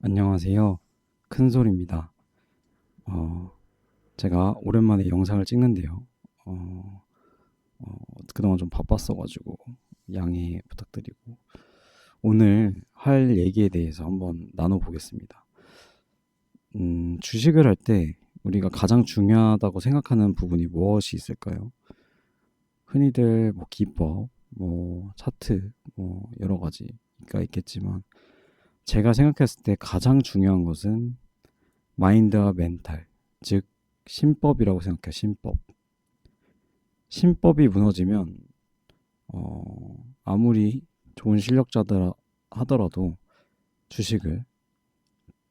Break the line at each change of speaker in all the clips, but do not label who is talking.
안녕하세요. 큰솔입니다. 어, 제가 오랜만에 영상을 찍는데요. 어, 어, 그동안 좀 바빴어가지고 양해 부탁드리고 오늘 할 얘기에 대해서 한번 나눠보겠습니다. 음, 주식을 할 때 우리가 가장 중요하다고 생각하는 부분이 무엇이 있을까요? 흔히들 뭐 기법, 뭐 차트, 뭐 여러 가지가 있겠지만 제가 생각했을 때 가장 중요한 것은 마인드와 멘탈, 즉 신법이라고 생각해요. 신법. 신법이 무너지면 어, 아무리 좋은 실력자들 하더라도 주식을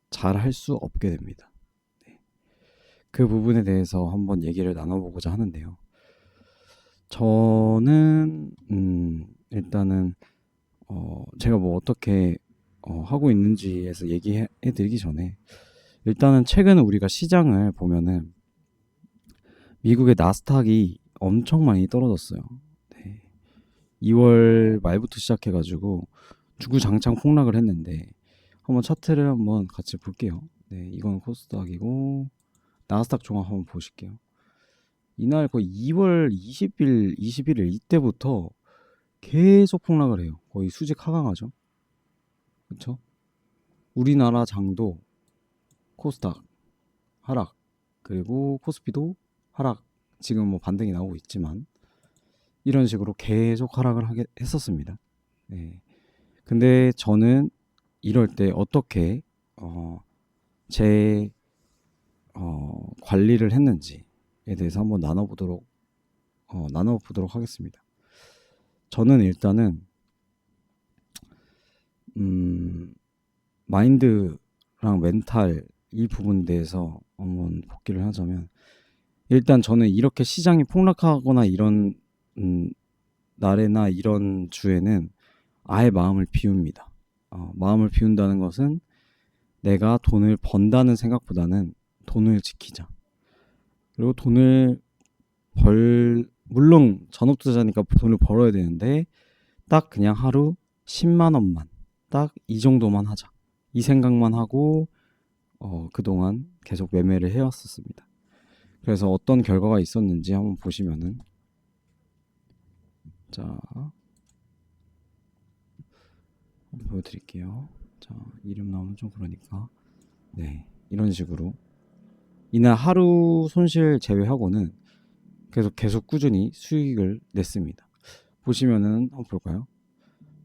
잘 할 수 없게 됩니다. 네. 그 부분에 대해서 한번 얘기를 나눠보고자 하는데요. 저는 음, 일단은 어, 제가 뭐 어떻게 어, 하고 있는지에서 얘기해 드리기 전에 일단은 최근에 우리가 시장을 보면은 미국의 나스닥이 엄청 많이 떨어졌어요. 네. 2월 말부터 시작해가지고 주구장창 폭락을 했는데 한번 차트를 한번 같이 볼게요. 네, 이건 코스닥이고 나스닥 종합 한번 보실게요. 이날 거의 2월 20일, 21일 이때부터 계속 폭락을 해요. 거의 수직 하강하죠. 그렇죠? 우리나라 장도 코스닥 하락 그리고 코스피도 하락 지금 뭐 반등이 나오고 있지만 이런 식으로 계속 하락을 하게 했었습니다. 네. 근데 저는 이럴 때 어떻게 어, 제 어, 관리를 했는지에 대해서 한번 나눠보도록 어, 나눠보도록 하겠습니다. 저는 일단은 음, 마인드랑 멘탈 이 부분에 대해서 한번 복귀를 하자면 일단 저는 이렇게 시장이 폭락하거나 이런 음, 날에나 이런 주에는 아예 마음을 비웁니다. 어, 마음을 비운다는 것은 내가 돈을 번다는 생각보다는 돈을 지키자. 그리고 돈을 벌 물론 전업 투자니까 돈을 벌어야 되는데 딱 그냥 하루 10만 원만 딱 이 정도만 하자. 이 생각만 하고 어, 그동안 계속 매매를 해왔었습니다. 그래서 어떤 결과가 있었는지 한번 보시면은 자 보여드릴게요. 자 이름 나오면 좀 그러니까 네 이런 식으로 이날 하루 손실 제외하고는 계속 계속 꾸준히 수익을 냈습니다. 보시면은 한번 볼까요?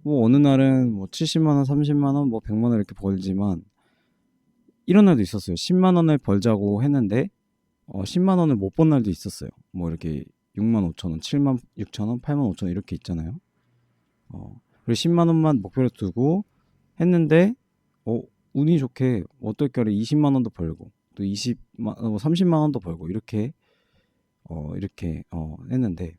뭐 어느 날은 뭐 70만 원, 30만 원, 뭐 100만 원 이렇게 벌지만 이런 날도 있었어요. 10만 원을 벌자고 했는데 어 10만 원을 못 번 날도 있었어요. 뭐 이렇게 6만 5천 원, 7만 6천 원, 8만 5천 원 이렇게 있잖아요. 어 그리고 10만 원만 목표로 두고 했는데 어 운이 좋게 어떨 결에 20만 원도 벌고 또 20만 어, 30만 원도 벌고 이렇게 어 이렇게 어 했는데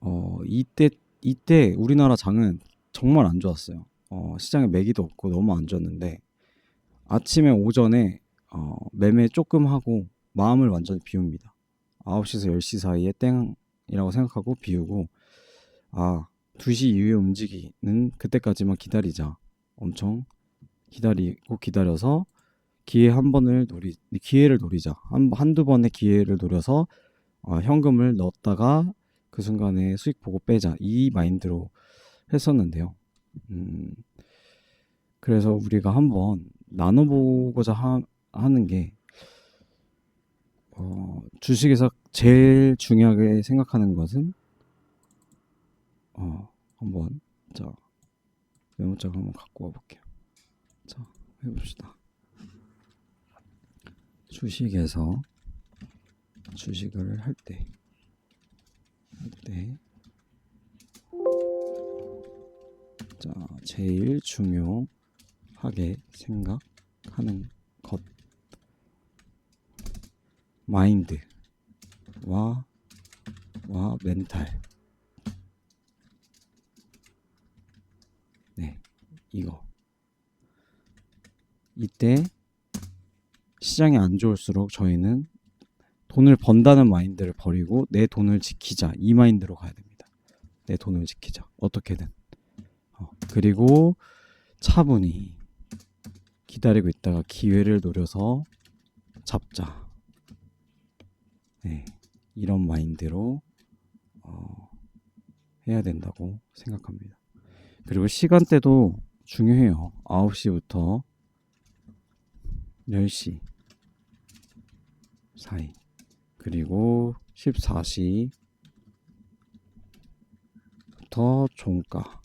어 이때 이때 우리나라 장은 정말 안 좋았어요. 어, 시장에 매기도 없고 너무 안 좋았는데 아침에 오전에 어, 매매 조금 하고 마음을 완전히 비웁니다. 9시에서 10시 사이에 땡이라고 생각하고 비우고 아 2시 이후에 움직이는 그때까지만 기다리자. 엄청 기다리고 기다려서 기회 한 번을 노리 기회를 노리자. 한 한두 번의 기회를 노려서 어, 현금을 넣었다가 그 순간에 수익 보고 빼자 이 마인드로 했었는데요. 음, 그래서 우리가 한번 나눠보고자 하, 하는 게 어, 주식에서 제일 중요하게 생각하는 것은 어, 한번 자 메모장 한번 갖고 와볼게요. 자 해봅시다. 주식에서 주식을 할 때. 네. 자, 제일 중요하게 생각하는 것. 마인드와 와 멘탈. 네. 이거. 이때 시장이 안 좋을수록 저희는 돈을 번다는 마인드를 버리고 내 돈을 지키자 이 마인드로 가야 됩니다. 내 돈을 지키자 어떻게든 어, 그리고 차분히 기다리고 있다가 기회를 노려서 잡자. 네, 이런 마인드로 어, 해야 된다고 생각합니다. 그리고 시간대도 중요해요. 9시부터 10시 사이. 그리고 14시부터 종가.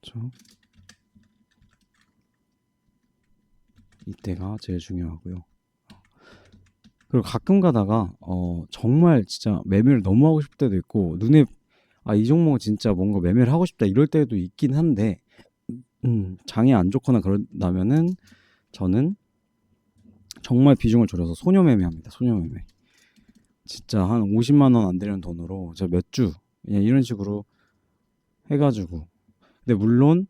그렇죠? 이때가 제일 중요하고요. 그리고 가끔 가다가 어 정말 진짜 매매를 너무 하고 싶을 때도 있고 눈에 아 이 종목은 진짜 뭔가 매매를 하고 싶다 이럴 때도 있긴 한데 음, 장이 안 좋거나 그런다면은 저는 정말 비중을 줄여서 소녀 매매합니다. 소녀 매매. 진짜 한 50만 원 안 되는 돈으로 저몇주 그냥 이런 식으로 해가지고 근데 물론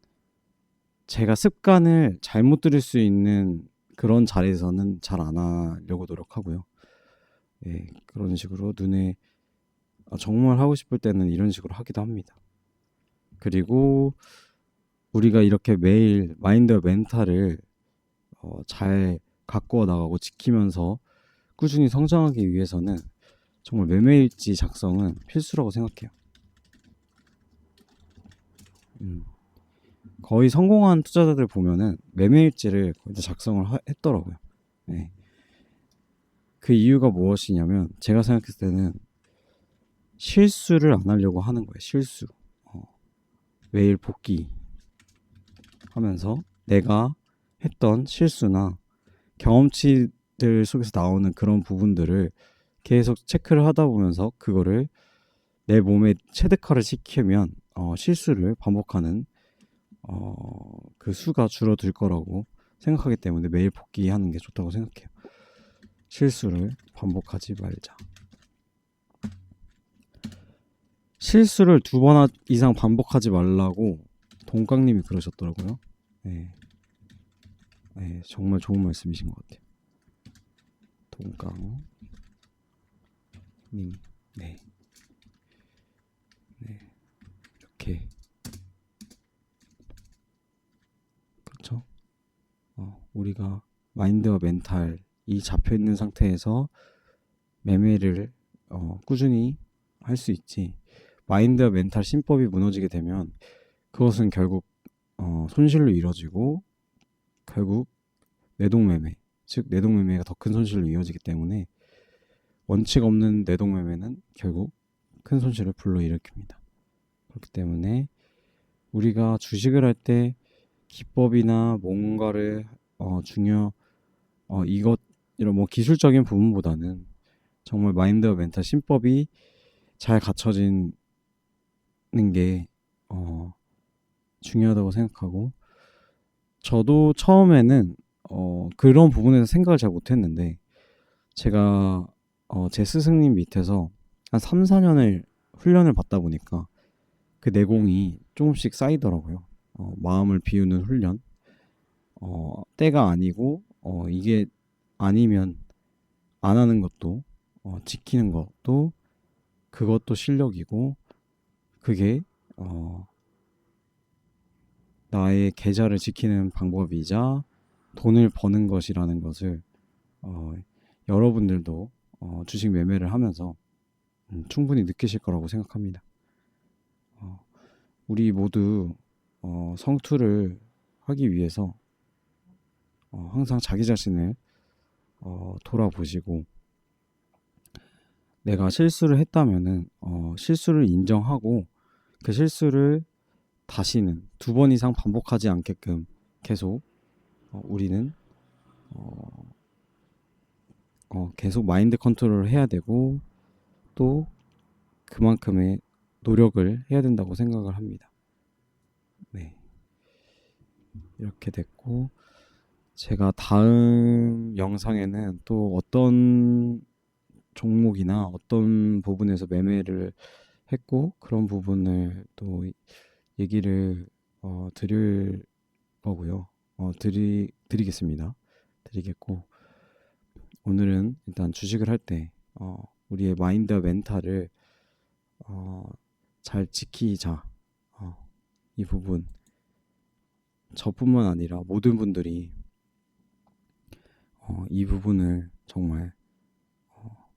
제가 습관을 잘못 들일 수 있는 그런 자리에서는 잘 안 하려고 노력하고요. 예, 그런 식으로 눈에 아, 정말 하고 싶을 때는 이런 식으로 하기도 합니다. 그리고 우리가 이렇게 매일 마인드와 멘탈을 어, 잘 가꾸어 나가고 지키면서 꾸준히 성장하기 위해서는 정말 매매일지 작성은 필수라고 생각해요. 음. 거의 성공한 투자자들 보면은 매매일지를 작성을 하- 했더라고요. 네. 그 이유가 무엇이냐면 제가 생각했을 때는 실수를 안 하려고 하는 거예요. 실수. 어, 매일 복귀 하면서 내가 했던 실수나 경험치들 속에서 나오는 그런 부분들을 계속 체크를 하다 보면서 그거를 내 몸에 체득화를 시키면 어, 실수를 반복하는 어, 그 수가 줄어들 거라고 생각하기 때문에 매일 복귀하는 게 좋다고 생각해요. 실수를 반복하지 말자. 실수를 두 번 이상 반복하지 말라고 동강님이 그러셨더라고요. 네. 네, 정말 좋은 말씀이신 것 같아요. 동강 님, 네, 네, 이렇게 그렇죠. 어, 우리가 마인드와 멘탈이 잡혀 있는 상태에서 매매를 어, 꾸준히 할 수 있지. 마인드와 멘탈 신법이 무너지게 되면 그것은 결국 어, 손실로 이뤄지고 결국 내동매매, 즉 내동매매가 더 큰 손실로 이어지기 때문에 원칙 없는 내동매매는 결국 큰 손실을 불러일으킵니다. 그렇기 때문에 우리가 주식을 할 때 기법이나 뭔가를 어, 중요 어, 이것 이런 뭐 기술적인 부분보다는 정말 마인드와 멘탈 신법이 잘 갖춰지는 게 어, 중요하다고 생각하고 저도 처음에는 어, 그런 부분에서 생각을 잘 못했는데 제가 어, 제 스승님 밑에서 한 3, 4년을 훈련을 받다 보니까 그 내공이 조금씩 쌓이더라고요. 어, 마음을 비우는 훈련. 어, 때가 아니고 어, 이게 아니면 안 하는 것도 어, 지키는 것도 그것도 실력이고 그게 어, 나의 계좌를 지키는 방법이자 돈을 버는 것이라는 것을 어, 여러분들도 어, 주식 매매를 하면서 음, 충분히 느끼실 거라고 생각합니다. 어, 우리 모두 어, 성투를 하기 위해서 어, 항상 자기 자신을 어, 돌아보시고 내가 실수를 했다면은 어, 실수를 인정하고 그 실수를 다시는 두 번 이상 반복하지 않게끔 계속 어, 우리는 어, 어, 계속 마인드 컨트롤을 해야 되고 또 그만큼의 노력을 해야 된다고 생각을 합니다. 네. 이렇게 됐고 제가 다음 영상에는 또 어떤 종목이나 어떤 부분에서 매매를 했고 그런 부분을 또 얘기를 어, 드릴 거고요. 어, 드리 드리겠습니다. 드리겠고 오늘은 일단 주식을 할때 어, 우리의 마인드와 멘탈을 어, 잘 지키자 어, 이 부분 저뿐만 아니라 모든 분들이 어, 이 부분을 정말 어,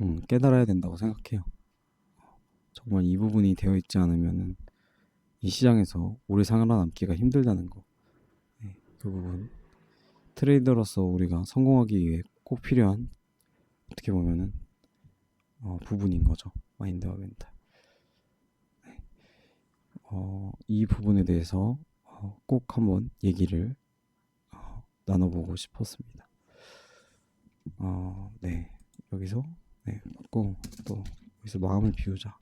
음, 깨달아야 된다고 생각해요. 정말 이 부분이 되어 있지 않으면은 이 시장에서 오래 살아남기가 힘들다는 거. 네, 그 부분 트레이더로서 우리가 성공하기 위해 꼭 필요한 어떻게 보면은 어, 부분인 거죠. 마인드와 멘탈. 네. 어, 이 부분에 대해서 어, 꼭 한번 얘기를 어, 나눠보고 싶었습니다. 어, 네. 여기서 네, 맞고 또 여기서 마음을 비우자.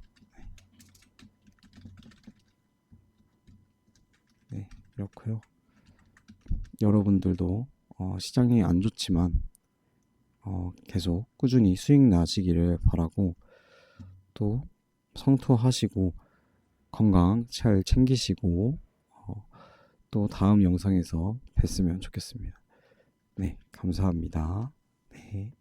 이렇고요. 여러분들도 어, 시장이 안 좋지만 어, 계속 꾸준히 수익 나시기를 바라고 또 성투하시고 건강 잘 챙기시고 어, 또 다음 영상에서 뵀으면 좋겠습니다. 네, 감사합니다. 네.